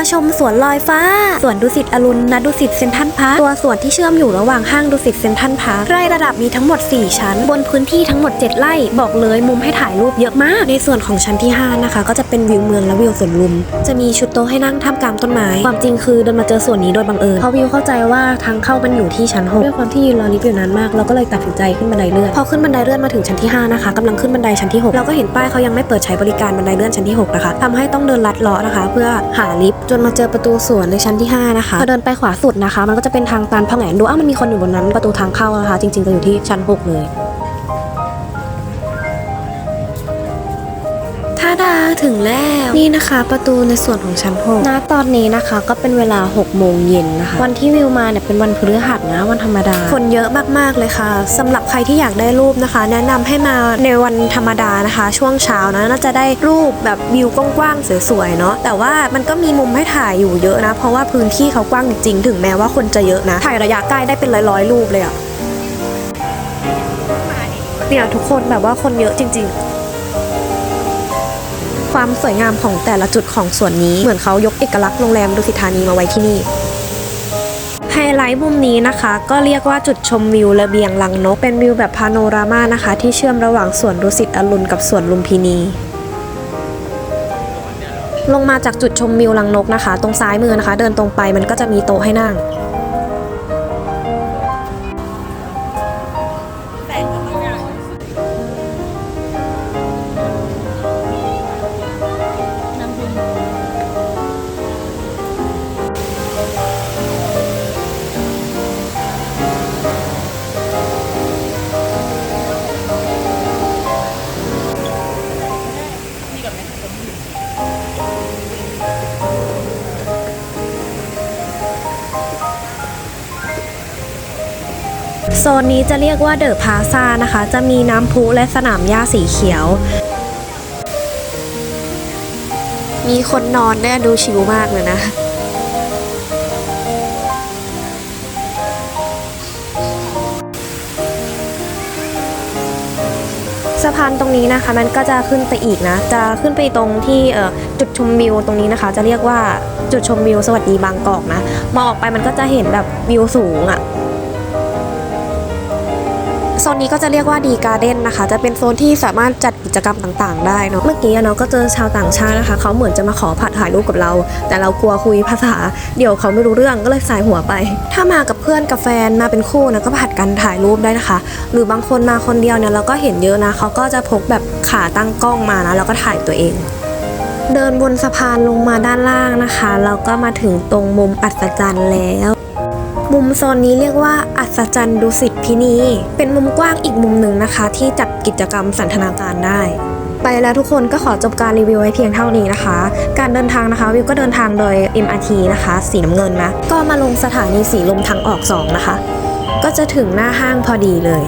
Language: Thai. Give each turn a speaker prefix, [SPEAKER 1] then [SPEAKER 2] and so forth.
[SPEAKER 1] มาชมสวนลอยฟ้า สวนดุสิตอรุณณดุสิตเซนทรัลพาร์คตัวสวนที่เชื่อมอยู่ระหว่างห้างดุสิตเซนทรัลพาร์คไร่ระดับมีทั้งหมด 4 ชั้น บนพื้นที่ทั้งหมด 7 ไร่ บอกเลยมุมให้ถ่ายรูปเยอะมาก ในส่วนของชั้นที่ 5 นะคะ ก็จะเป็นวิวเมืองและวิวสวนลุม จะมีชุดโต๊ะให้นั่งท่ามกลางต้นไม้ ความจริงคือเดินมาเจอส่วนนี้โดยบังเอิญเพราะวิวเข้าใจว่าทางเข้ามันอยู่ที่ชั้น6ด้วยความที่ยืนรอลิฟต์อยู่นานมากเราก็เลยตัดสินใจขึ้นบันไดเลื่อนพอขึ้นบันไดเลื่อนมาถึงชั้นที่ห้านะคะกำลังขึ้นบันไดชั้นที่หกเราก็เห็นป้ายเขายังไม่เปิดใช้บริการบันไดเลื่อนชั้นที่หกนะคะทำให้ต้องเดินลัดเลาะนะคะ เพื่อหาลิฟต์จนมาเจอประตูสวนในชั้นที่ห้านะคะพอเดินไปขวาสุดนะคะ มันก็จะเป็นทางตันผงแหนดูอ้าวมันมีคนอยู่บนนั้นประตูทางเข้านะคะ จริงๆจะอยู่ที่ชั้นหกเลย ดาถึงแล้วนี่นะคะ ประตูในส่วนของชั้น6ณตอนนี้นะคะก็เป็นเวลา6โมงเย็นนะคะ วันที่วิวมาเนี่ยเป็นวันพฤหัสนะวันธรรมดา คนเยอะมากๆเลยค่ะสำหรับใครที่อยากได้รูปนะคะ แนะนำให้มาในวันธรรมดานะคะ ช่วงเช้านะน่าจะได้รูปแบบวิวกว้างๆสวยๆเนาะแต่ว่ามันก็มีมุมให้ถ่ายอยู่เยอะนะ เพราะว่าพื้นที่เขากว้างจริงๆถึงแม้ว่าคนจะเยอะนะ ถ่ายระยะใกล้ได้เป็นร้อยๆรูปเลยอะเนี่ยทุกคนแบบว่าคนเยอะจริง ๆ ความสวยงามของแต่ละจุดของส่วนนี้ เหมือนเขายกเอกลักษณ์โรงแรมดุสิตธานีมาไว้ที่นี่ไฮไลท์มุมนี้นะคะ ก็เรียกว่าจุดชมวิวระเบียงลังนก เป็นวิวแบบพาโนรามานะคะ ที่เชื่อมระหว่างสวนดุสิตอรุณกับสวนลุมพินีลงมาจากจุดชมวิวลังนกนะคะ ตรงซ้ายมือนะคะ เดินตรงไปมันก็จะมีโต๊ะให้นั่ง โซนนี้จะเรียกว่าเดอะพาซานะคะ จะมีน้ำพุและสนามหญ้าสีเขียว มีคนนอนเนี่ยดูชิลมากเลยนะสะพานตรงนี้นะคะมันก็จะขึ้นไปอีกนะ จะขึ้นไปตรงที่จุดชมวิวตรงนี้นะคะ จะเรียกว่าจุดชมวิวสวัสดีบางกอกนะมองออกไปมันก็จะเห็นแบบวิวสูงอะ่ะ โซนนี้ก็จะเรียกว่าดีการ์เด้นนะคะ จะเป็นโซนที่สามารถจัดกิจกรรมต่างๆ ได้เนาะ เมื่อกี้เนาะก็เจอชาวต่างชาตินะคะ เขาเหมือนจะมาขอผัดถ่ายรูปกับเรา แต่เรากลัวคุยภาษา เดี๋ยวเขาไม่รู้เรื่องก็เลยสายหัวไป ถ้ามากับเพื่อนกับแฟนมาเป็นคู่นะก็ผัดกันถ่ายรูปได้นะคะ หรือบางคนมาคนเดียวเนี่ยเราก็เห็นเยอะนะเขาก็จะพกแบบขาตั้งกล้องมานะแล้วก็ถ่ายตัวเองเดินบนสะพานลงมาด้านล่างนะคะ เราก็มาถึงตรงมุมอัศจรรย์แล้ว มุมโซนนี้เรียกว่าอัศจรรย์ดุสิตพินี เป็นมุมกว้างอีกมุมหนึ่งนะคะ ที่จัดกิจกรรมสันทนาการได้ ไปแล้วทุกคนก็ขอจบการรีวิวไว้เพียงเท่านี้นะคะ การเดินทางนะคะวิวก็เดินทางโดย MRT นะคะ สีน้ำเงินนะ ก็มาลงสถานีสีลมทางออก 2 นะคะ ก็จะถึงหน้าห้างพอดีเลย